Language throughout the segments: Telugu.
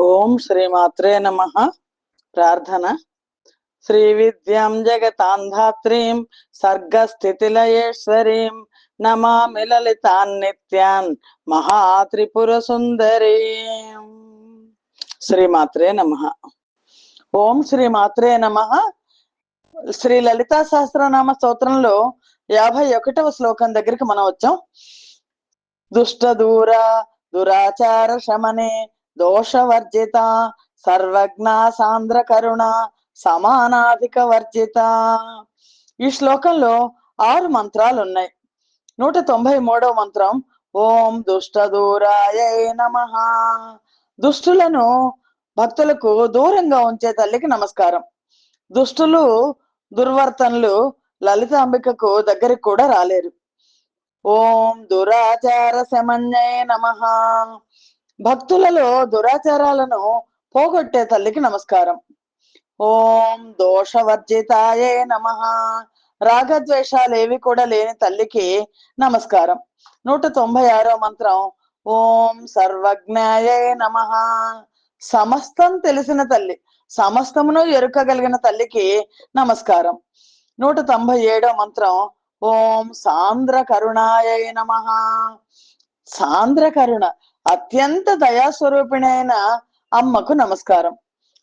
ఓం శ్రీమాత్రే నమ. ప్రార్థన. శ్రీ విద్యాం జగతాంధాత్రీం సర్గస్థితిలయేశ్వరీం నమామి లలితాన్ నిత్యాన్ మహాత్రిపుర సుందరీం శ్రీమాత్రే నమ. ఓం శ్రీమాత్రే నమ. శ్రీ లలితా సహస్రనామ స్తోత్రంలో యాభై ఒకటవ శ్లోకం దగ్గరికి మనం వచ్చాం. దుష్ట దూర దురాచార శమనే దోషవర్జిత సర్వజ్ఞ సాంద్ర కరుణ సమానాధిక వర్జిత. ఈ శ్లోకంలో ఆరు మంత్రాలు ఉన్నాయి. నూట తొంభై మూడో మంత్రం ఓం దుష్ట దూరాయ నమ. దుష్టులను భక్తులకు దూరంగా ఉంచే తల్లికి నమస్కారం. దుష్టులు దుర్వర్తనలు లలితాంబికకు దగ్గరికి కూడా రాలేరు. ఓం దురాచార సమన్యయ నమ. భక్తులలో దురాచారాలను పోగొట్టే తల్లికి నమస్కారం. ఓం దోషవర్జితాయే నమ. రాగద్వేషాలు ఏవి కూడా లేని తల్లికి నమస్కారం. నూట తొంభై ఆరో మంత్రం. ఓం సర్వజ్ఞాయే నమ. సమస్తం తెలిసిన తల్లి సమస్తమును ఎరుకగలిగిన తల్లికి నమస్కారం. నూట తొంభై ఏడో మంత్రం. ఓం సాంద్ర కరుణాయ నమ. సాంద్ర కరుణ అత్యంత దయాస్వరూపిణైన అమ్మకు నమస్కారం.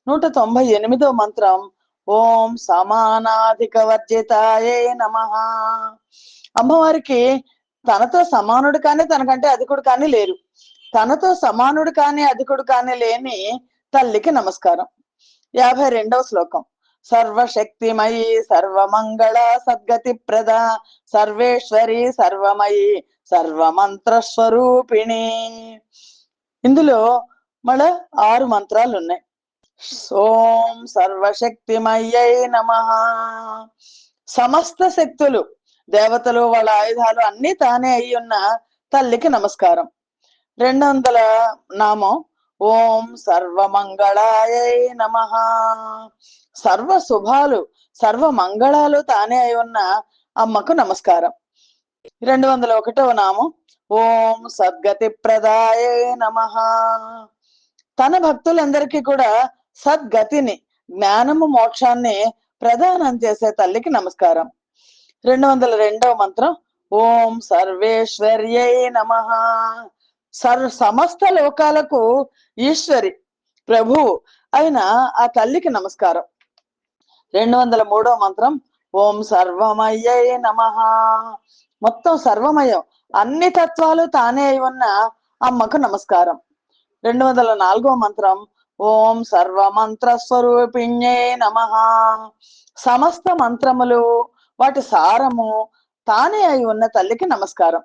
నూట తొంభై ఎనిమిదో మంత్రం. ఓం సమానాధిక వర్జితాయే నమ. అమ్మవారికి తనతో సమానుడు కానీ తనకంటే అధికుడు కానీ లేరు. తనతో సమానుడు కానీ అధికుడు కానీ లేని తల్లికి నమస్కారం. యాభై రెండవ శ్లోకం. సర్వశక్తిమయి సర్వమంగళ సద్గతి ప్రద సర్వేశ్వరి సర్వమయి. సర్వమంత్ర స్వరూపిణి ఇందులో మన ఆరు మంత్రాలు ఉన్నాయి సోం సర్వశక్తిమయ్యై నమ. సమస్త శక్తులు దేవతలు వాళ్ళ ఆయుధాలు అన్ని తానే అయి ఉన్న తల్లికి నమస్కారం. రెండు వందల నామం ఓం సర్వమంగళాయై నమ. సర్వ శుభాలు సర్వ మంగళాలు తానే అయి ఉన్న అమ్మకు నమస్కారం. రెండు వందల ఒకటవ నామం. ఓం సద్గతి ప్రదాయ నమ. తన భక్తులందరికీ కూడా సద్గతిని జ్ఞానము మోక్షాన్ని ప్రదానం చేసే తల్లికి నమస్కారం. రెండు వందల రెండవ మంత్రం. ఓం సర్వేశ్వర్యై నమ. సర్ సమస్త లోకాలకు ఈశ్వరి ప్రభు అయిన ఆ తల్లికి నమస్కారం. రెండు వందల మూడో మంత్రం. ఓం సర్వమయ్యై నమ. మొత్తం సర్వమయం. అన్ని తత్వాలు తానే అయి ఉన్న అమ్మకు నమస్కారం. రెండు వందల నాలుగో మంత్రం. ఓం సర్వమంత్ర స్వరూపిణ్యే నమ. సమస్త మంత్రములు వాటి సారము తానే అయి ఉన్న తల్లికి నమస్కారం.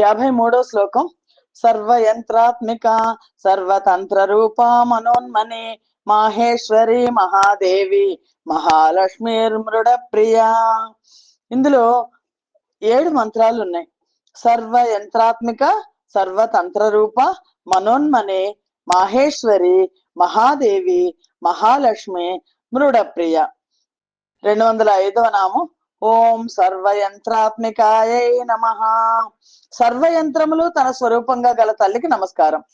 యాభై మూడో శ్లోకం. సర్వయంత్రాత్మిక సర్వతంత్ర రూప మనోన్మని మాహేశ్వరి మహాదేవి మహాలక్ష్మీర్మృడ ప్రియా ఇందులో ఏడు మంత్రాలు ఉన్నాయి. సర్వ యంత్రాత్మిక సర్వతంత్ర రూప మనోన్మనే మాహేశ్వరి మహాదేవి మహాలక్ష్మి మృడప్రియ. రెండు వందల ఐదవ నామం. ఓం సర్వయంత్రాత్మికాయై నమ. సర్వయంత్రములు తన స్వరూపంగా గల తల్లికి నమస్కారం.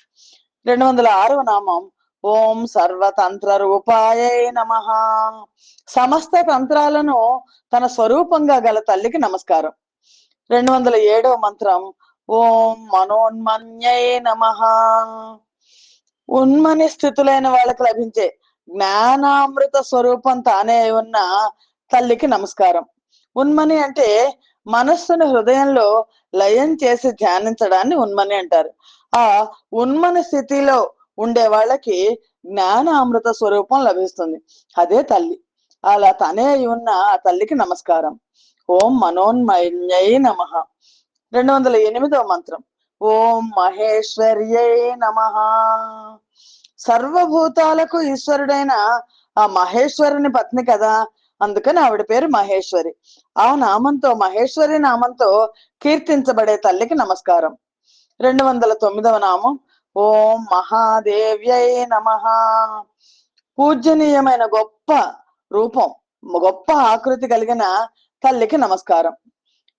రెండు వందల ఆరవ నామం. ఓం సర్వతంత్ర రూపాయ నమ. సమస్త తంత్రాలను తన స్వరూపంగా గల తల్లికి నమస్కారం. రెండు వందల ఏడవ మంత్రం ఓం మనోన్మన్యై నమ. ఉన్మని స్థితులైన వాళ్ళకి లభించే జ్ఞానామృత స్వరూపం తానే ఉన్న తల్లికి నమస్కారం. ఉన్మని అంటే మనస్సును హృదయంలో లయం చేసి ధ్యానించడాన్ని ఉన్మని అంటారు. ఆ ఉన్మని స్థితిలో ఉండే వాళ్ళకి జ్ఞాన అమృత స్వరూపం లభిస్తుంది. అదే తల్లి. అలా తనే అయి ఉన్న ఆ తల్లికి నమస్కారం. ఓం మనోన్మయ్యై నమ. రెండు వందల ఎనిమిదవ మంత్రం. ఓం మహేశ్వర్యై నమ. సర్వభూతాలకు ఈశ్వరుడైన ఆ మహేశ్వరుని పత్ని కదా? అందుకని ఆవిడ పేరు మహేశ్వరి. ఆ నామంతో మహేశ్వరి నామంతో కీర్తించబడే తల్లికి నమస్కారం. రెండు వందల తొమ్మిదవ నామం. ఓం మహాదేవ్యై నమ. పూజనీయమైన గొప్ప రూపం గొప్ప ఆకృతి కలిగిన తల్లికి నమస్కారం.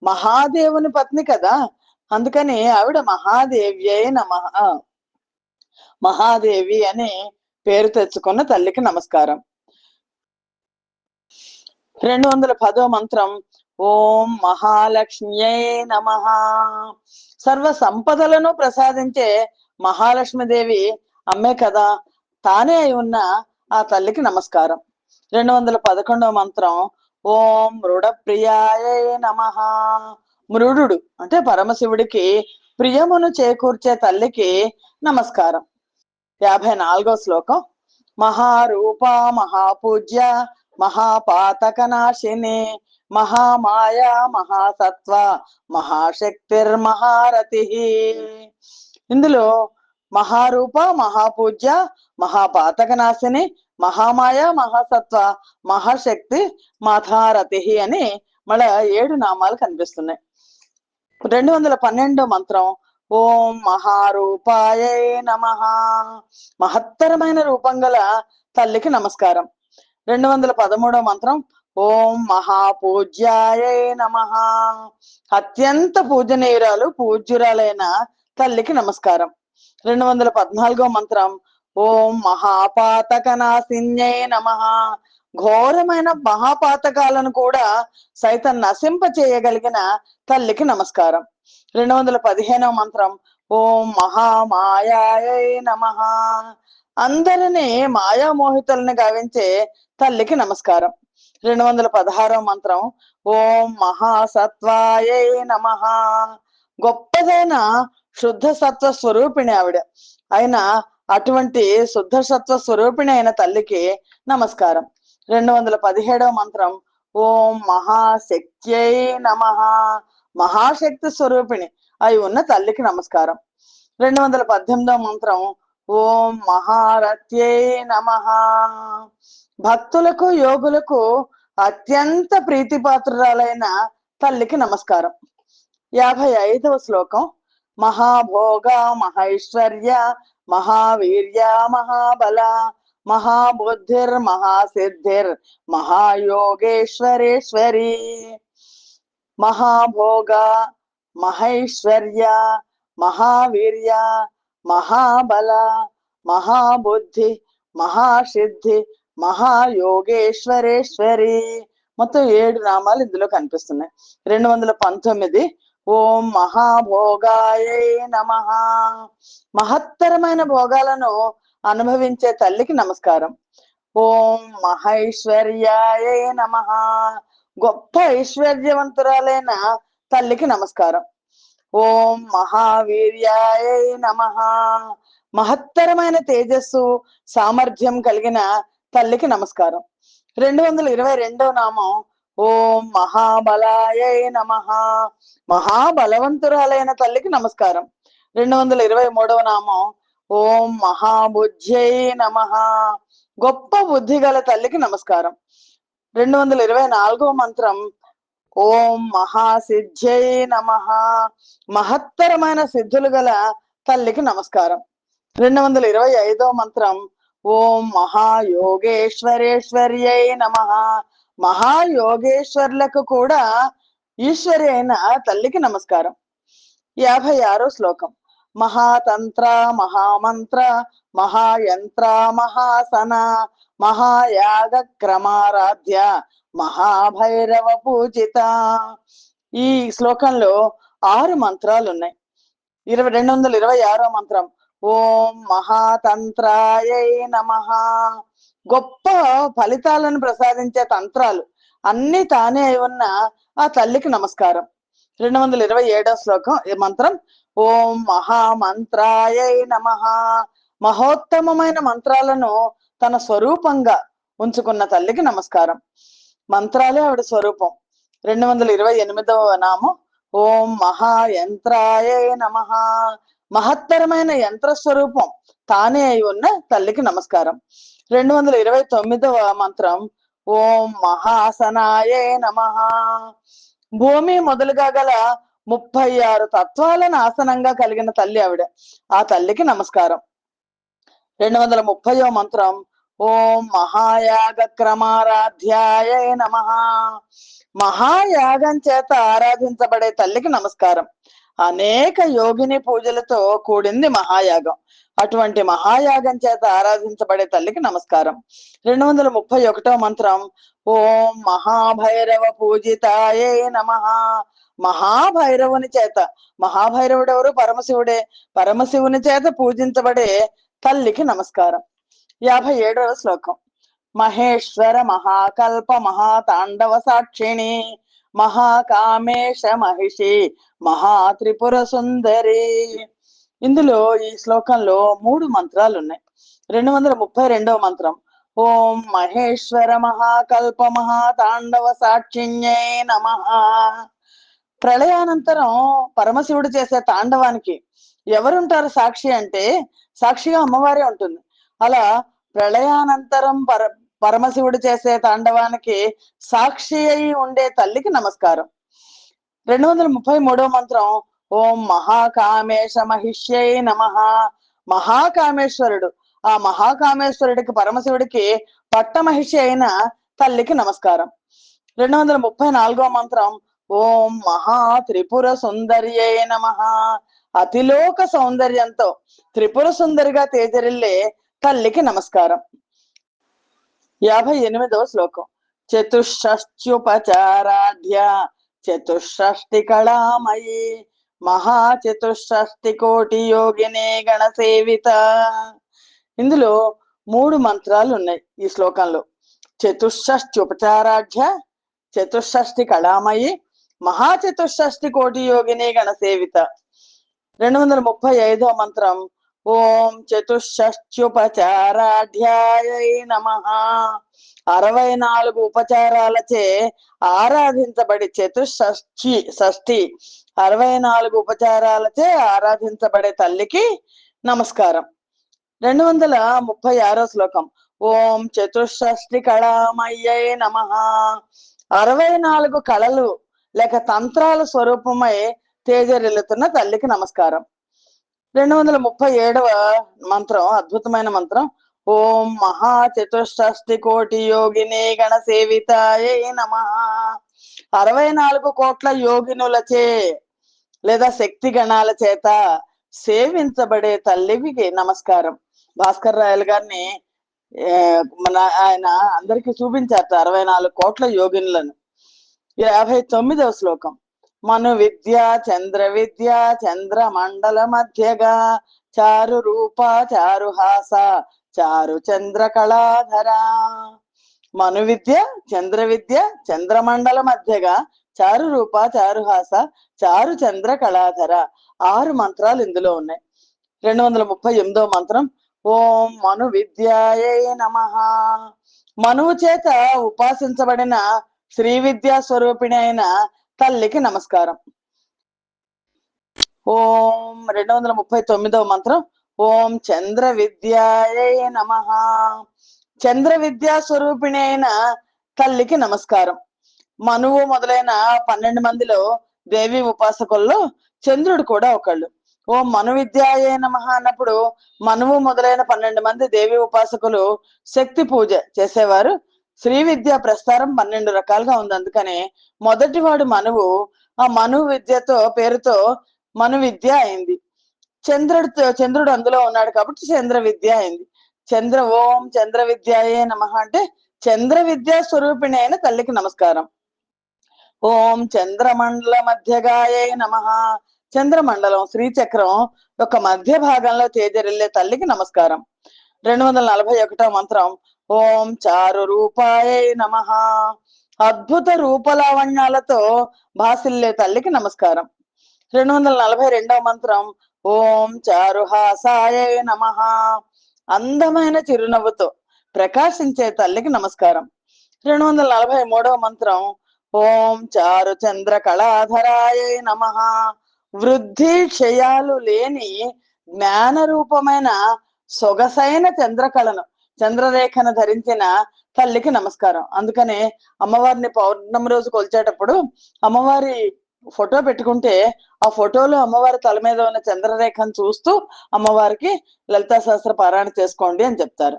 మహాదేవుని పత్ని కదా అందుకని ఆవిడ మహాదేవ్యై నమ. మహాదేవి అని పేరు తెచ్చుకున్న తల్లికి నమస్కారం. రెండు వందల పదో మంత్రం ఓం మహాలక్ష్మ్యై నమ. సర్వ సంపదలను ప్రసాదించే మహాలక్ష్మీదేవి అమ్మే కదా. తానే అయి ఉన్న ఆ తల్లికి నమస్కారం. రెండు వందల పదకొండవ మంత్రం. ఓం మృడ ప్రియాయ నమ. మృడు అంటే పరమశివుడికి ప్రియమును చేకూర్చే తల్లికి నమస్కారం. యాభై నాలుగో శ్లోకం. మహారూప మహాపూజ్య మహాపాతకనాశిని. మహామాయ మహాసత్వ మహాశక్తిర్మహారతి. ఇందులో మహారూప మహాపూజ్య మహాపాతకనాశిని మహామాయ మహాసత్వ మహాశక్తి మహారతి అని మళ్ళా ఏడు నామాలు కనిపిస్తున్నాయి. రెండు వందల పన్నెండో మంత్రం ఓం మహారూపాయ నమ. మహత్తరమైన రూపం గల తల్లికి నమస్కారం. రెండు వందల పదమూడో మంత్రం ఓం మహాపూజ్యాయ నమ. అత్యంత పూజనీయురాలు పూజ్యురాలైన తల్లికి నమస్కారం. రెండు వందల పద్నాలుగో మంత్రం. ఓం మహాపాతకనాశిన్యే నమ. ఘోరమైన మహాపాతకాలను కూడా సైతం నశింప చేయగలిగిన తల్లికి నమస్కారం. రెండు వందల పదిహేనవ మంత్రం. ఓం మహామాయాయ నమ. అందరినీ మాయామోహితులను గావించే తల్లికి నమస్కారం. రెండు వందల పదహారో మంత్రం. ఓం మహాసత్వాయ నమ. గొప్పదైన శుద్ధ సత్వ స్వరూపిణి ఆవిడ. ఆయన అటువంటి శుద్ధ సత్వ స్వరూపిణి అయిన తల్లికి నమస్కారం. రెండు వందల పదిహేడవ మంత్రం. ఓం మహాశక్త్యై నమ. మహాశక్తి స్వరూపిణి అయి ఉన్న తల్లికి నమస్కారం. రెండు వందల పద్దెనిమిదవ మంత్రం. ఓం మహారథ్యై నమ. భక్తులకు యోగులకు అత్యంత ప్రీతిపాత్రురాలైన తల్లికి నమస్కారం. యాభై ఐదవ శ్లోకం. మహాభోగ మహైశ్వర్య మహావీర్య మహాబల మహాబుద్ధిర్ మహాసిద్ధిర్ మహాయోగేశ్వరేశ్వరి. మహాభోగ మహైశ్వర్య మహావీర్య మహాబల మహాబుద్ధి మహాసిద్ధి మహాయోగేశ్వరేశ్వరి. మొత్తం ఏడు నామాలు ఇందులో కనిపిస్తున్నాయి. రెండు వందల పంతొమ్మిది ఓం మహాభోగాయ నమ. మహత్తరమైన భోగాలను అనుభవించే తల్లికి నమస్కారం. ఓం మహైశ్వర్యాయ నమ. గొప్ప ఐశ్వర్యవంతురాలైన తల్లికి నమస్కారం. ఓం మహావీర్యాయ నమ. మహత్తరమైన తేజస్సు సామర్థ్యం కలిగిన తల్లికి నమస్కారం. రెండు వందల ఇరవై రెండవ నామం ఓం మహాబలాయ నమ. మహాబలవంతురాలైన తల్లికి నమస్కారం. రెండు వందల ఇరవై మూడవ నామం ఓం మహాబుద్ధ్యై నమ. గొప్ప బుద్ధి గల తల్లికి నమస్కారం. రెండు వందల ఇరవై నాలుగవ మంత్రం ఓం మహాసిద్ధ్యై నమ. మహత్తరమైన సిద్ధులు గల తల్లికి నమస్కారం. రెండు వందల ఇరవై ఐదవ మంత్రం ఓం మహాయోగేశ్వరేశ్వర్యై నమ. మహాయోగేశ్వర్లకు కూడా ఈశ్వరి అయిన తల్లికి నమస్కారం. యాభై ఆరో శ్లోకం. మహాతంత్ర మహామంత్ర మహాయంత్ర మహాసన మహాయాగ క్రమారాధ్య మహాభైరవ పూజిత. ఈ శ్లోకంలో ఆరు మంత్రాలు ఉన్నాయి ఇరవై రెండు వందల ఇరవై ఆరో మంత్రం. ఓం మహాతంత్రాయ నమ. గొప్ప ఫలితాలను ప్రసాదించే తంత్రాలు అన్ని తానే అయి ఉన్న ఆ తల్లికి నమస్కారం. రెండు వందల ఇరవై ఏడో శ్లోకం ఈ మంత్రం ఓం మహామంత్రాయ నమ. మహోత్తమమైన మంత్రాలను తన స్వరూపంగా ఉంచుకున్న తల్లికి నమస్కారం. మంత్రాలే ఆవిడ స్వరూపం. రెండు వందల ఇరవై ఎనిమిదవ నామం ఓం మహాయంత్రాయ నమ. మహత్తరమైన యంత్ర స్వరూపం తానే అయి ఉన్న తల్లికి నమస్కారం. రెండు వందల ఇరవై తొమ్మిదవ మంత్రం ఓం మహాసనాయే నమ. భూమి మొదలుగా గల ముప్పై ఆరు తత్వాలను ఆసనంగా కలిగిన తల్లి ఆవిడ. ఆ తల్లికి నమస్కారం. రెండు వందల ముప్పయో మంత్రం ఓం మహాయాగ క్రమారాధ్యాయ నమ. మహాయాగం చేత ఆరాధించబడే తల్లికి నమస్కారం. అనేక యోగిని పూజలతో కూడింది మహాయాగం. అటువంటి మహాయాగం చేత ఆరాధించబడే తల్లికి నమస్కారం. రెండు వందల ముప్పై ఒకటో మంత్రం ఓం మహాభైరవ పూజితాయే నమ. మహాభైరవుని చేత మహాభైరవుడు ఎవరు పరమశివుడే. పరమశివుని చేత పూజించబడే తల్లికి నమస్కారం. యాభై ఏడవ శ్లోకం. మహేశ్వర మహాకల్ప మహాతాండవ సాక్షిణి. మహాకామేశ మహిషి మహాత్రిపుర సుందరి ఇందులో ఈ శ్లోకంలో మూడు మంత్రాలు ఉన్నాయి రెండు వందల ముప్పై రెండవ మంత్రం ఓం మహేశ్వర మహాకల్ప మహాతాండవ సాక్షిణ్యై నమ. ప్రళయానంతరం పరమశివుడు చేసే తాండవానికి ఎవరుంటారు సాక్షి అంటే సాక్షిగా అమ్మవారే ఉంటుంది. అలా ప్రళయానంతరం పర పరమశివుడు చేసే తాండవానికి సాక్షి అయి ఉండే తల్లికి నమస్కారం. రెండు వందల ముప్పై మూడవ మంత్రం ఓం మహాకామేశ మహిష్యై నమ. మహాకామేశ్వరుడు ఆ మహాకామేశ్వరుడికి పరమశివుడికి పట్టమహిషి అయిన తల్లికి నమస్కారం. రెండు వందల ముప్పై నాలుగో మంత్రం ఓం మహా త్రిపుర సుందర్యై నమ. అతిలోక సౌందర్యంతో త్రిపుర సుందరిగా తేజరిల్లే తల్లికి నమస్కారం. యాభై ఎనిమిదవ శ్లోకం. చతుషష్ట్యుపచారాధ్య చతుషష్టి కళామయి మహా చతుషష్టి కోటి యోగినే గణసేవిత. ఇందులో మూడు మంత్రాలు ఉన్నాయి ఈ శ్లోకంలో. చతుషష్టి ఉపచారాధ్య చతుషష్టి కళామయి మహాచతుషష్టి కోటి యోగిని గణసేవిత. రెండు వందల ముప్పై ఐదో మంత్రం ఓం చతుషష్ట్యుపచారాధ్యాయ నమ. అరవై నాలుగు ఉపచారాలచే ఆరాధించబడి చతుషష్ఠి షష్ఠి. అరవై నాలుగు ఉపచారాలచే ఆరాధించబడే తల్లికి నమస్కారం. రెండు వందల ముప్పై ఆరో శ్లోకం. ఓం చతుషష్ఠి కళామయ్యై నమ. అరవై నాలుగు కళలు లేక తంత్రాల స్వరూపమై తేజరిల్లుతున్న తల్లికి నమస్కారం. రెండు వందల ముప్పై ఏడవ మంత్రం అద్భుతమైన మంత్రం. ఓం మహా చతుష్షష్టి కోటి యోగిని గణ సేవితాయే నమ. అరవై నాలుగు కోట్ల యోగినులచే లేదా శక్తి గణాల చేత సేవించబడే తల్లివికి నమస్కారం. భాస్కర్ రాయల్ గారిని మన ఆయన అందరికి చూపించారట అరవై నాలుగు కోట్ల యోగినులను. యాభై తొమ్మిదవ శ్లోకం. మను విద్య చంద్ర విద్య చంద్ర మండల మధ్యగా చారు రూప చారు హాస చారు చంద్ర కళాధర. మను విద్య చంద్ర విద్య చంద్రమండల మధ్యగా చారు రూప చారు హాస చారు చంద్ర కళాధర. ఆరు మంత్రాలు ఇందులో ఉన్నాయి. రెండు వందల ముప్పై ఎనిమిదో మంత్రం ఓం మను విద్యాయే నమ. మనువు చేత ఉపాసించబడిన శ్రీ విద్యా స్వరూపిణి అయిన తల్లికి నమస్కారం. ఓం రెండు వందల ముప్పై తొమ్మిదవ మంత్రం. ఓం చంద్ర విద్యాయే నమ. చంద్ర విద్యా స్వరూపిణి అయిన తల్లికి నమస్కారం. మనువు మొదలైన పన్నెండు మందిలో దేవి ఉపాసకుల్లో చంద్రుడు కూడా ఒకళ్ళు. ఓం మను విద్యాయే నమ అన్నప్పుడు మనువు మొదలైన పన్నెండు మంది దేవి ఉపాసకులు శక్తి పూజ చేసేవారు. శ్రీ విద్య ప్రస్తారం పన్నెండు రకాలుగా ఉంది. అందుకనే మొదటివాడు మనువు ఆ మను విద్యతో పేరుతో మను విద్య అయింది. చంద్రుడితో చంద్రుడు అందులో ఉన్నాడు కాబట్టి చంద్ర విద్య అయింది. చంద్ర ఓం చంద్ర విద్యాయే నమ అంటే చంద్ర విద్యా స్వరూపిణి అయిన తల్లికి నమస్కారం. ఓం చంద్రమండల మధ్యగాయే నమ. చంద్రమండలం శ్రీచక్రం యొక్క మధ్య భాగంలో తేజరిల్లే తల్లికి నమస్కారం. రెండు వందల నలభై ఒకటో మంత్రం ఓం చారు రూపాయే నమ. అద్భుత రూపలావణ్యాలతో భాసిల్లే తల్లికి నమస్కారం. రెండు వందల నలభై రెండవ మంత్రం ఓం చారుహాసాయ నమ. అందమైన చిరునవ్వుతో ప్రకాశించే తల్లికి నమస్కారం. రెండు వందల నలభై మూడవ మంత్రం ఓం చారు చంద్ర కళాధరాయ నమ. వృద్ధి క్షయాలు లేని జ్ఞాన రూపమైన సొగసైన చంద్రకళను చంద్రరేఖను ధరించిన తల్లికి నమస్కారం. అందుకనే అమ్మవారిని పౌర్ణమి రోజు కొలిచేటప్పుడు అమ్మవారి ఫోటో పెట్టుకుంటే ఆ ఫోటోలో అమ్మవారి తల మీద ఉన్న చంద్రరేఖను చూస్తూ అమ్మవారికి లలితా సహస్ర పారాయణ చేసుకోండి అని చెప్తారు.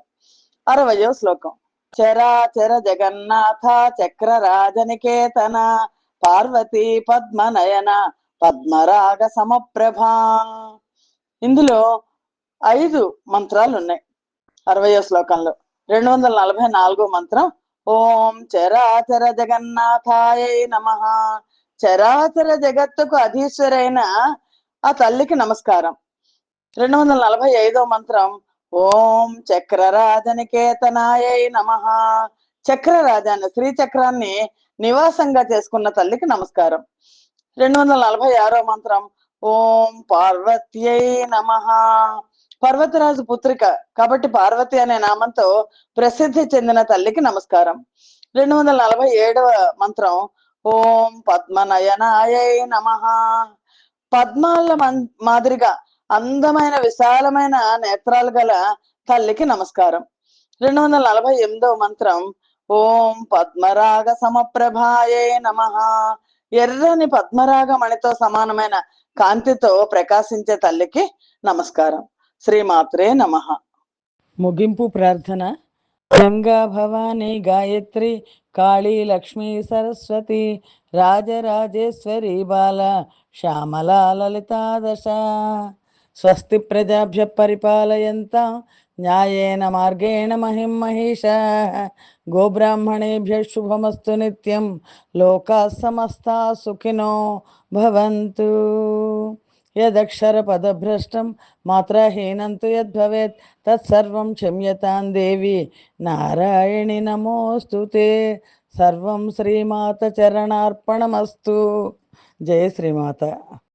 అరవయో శ్లోకం. చరాచర జగన్నాథ చక్ర రాజనికేతన పార్వతీ పద్మనయన పద్మరాగ సమప్రభ. ఇందులో ఐదు మంత్రాలు ఉన్నాయి అరవయో శ్లోకంలో. రెండు వందల నలభై నాలుగో మంత్రం ఓం చరాచర జగన్నాథాయ నమ. చరాచర జగత్తుకు అధీశ్వరైన ఆ తల్లికి నమస్కారం. రెండు వందల నలభై ఐదో మంత్రం ఓం చక్రరాజనికేతనాయ నమ. చక్రరాజాన్ని శ్రీచక్రాన్ని నివాసంగా చేసుకున్న తల్లికి నమస్కారం. రెండు వందల నలభై ఆరో మంత్రం ఓం పార్వత్యై నమ. పర్వతరాజు పుత్రిక కాబట్టి పార్వతి అనే నామంతో ప్రసిద్ధి చెందిన తల్లికి నమస్కారం. రెండు వందల నలభై ఏడవ మంత్రం ఓం పద్మనయనాయై నమ. పద్మాల మాదిరిగా అందమైన విశాలమైన నేత్రాలు గల తల్లికి నమస్కారం. రెండు వందల నలభై ఎనిమిదవ మంత్రం ఓం పద్మరాగ సమప్రభాయే నమ. ఎర్రని పద్మరాగ మణితో సమానమైన కాంతితో ప్రకాశించే తల్లికి నమస్కారం. శ్రీమాత్రే నమ. ముగింపు ప్రార్థన. గంగా భవానీ గాయత్రి కాళీ లక్ష్మీ సరస్వతి రాజరాజేశ్వరి బాల శ్యామలా లలితాదశ స్వస్తి ప్రజాభ్య పరిపాలయంత న్యాయేన మార్గేణ మహిం మహిష. గోబ్రాహ్మణేభ్య శుభమస్తు నిత్యం లోకా సమస్త సుఖినో భవంతు. యదక్షర యదక్షరపదభ్రష్టం మాత్రహీనంతు యద్భవేత్ తత్సర్వం క్షమ్యతాం దేవి నారాయణి నమోస్తు సర్వం శ్రీమాత చరణార్పణమస్తు జయ శ్రీమాత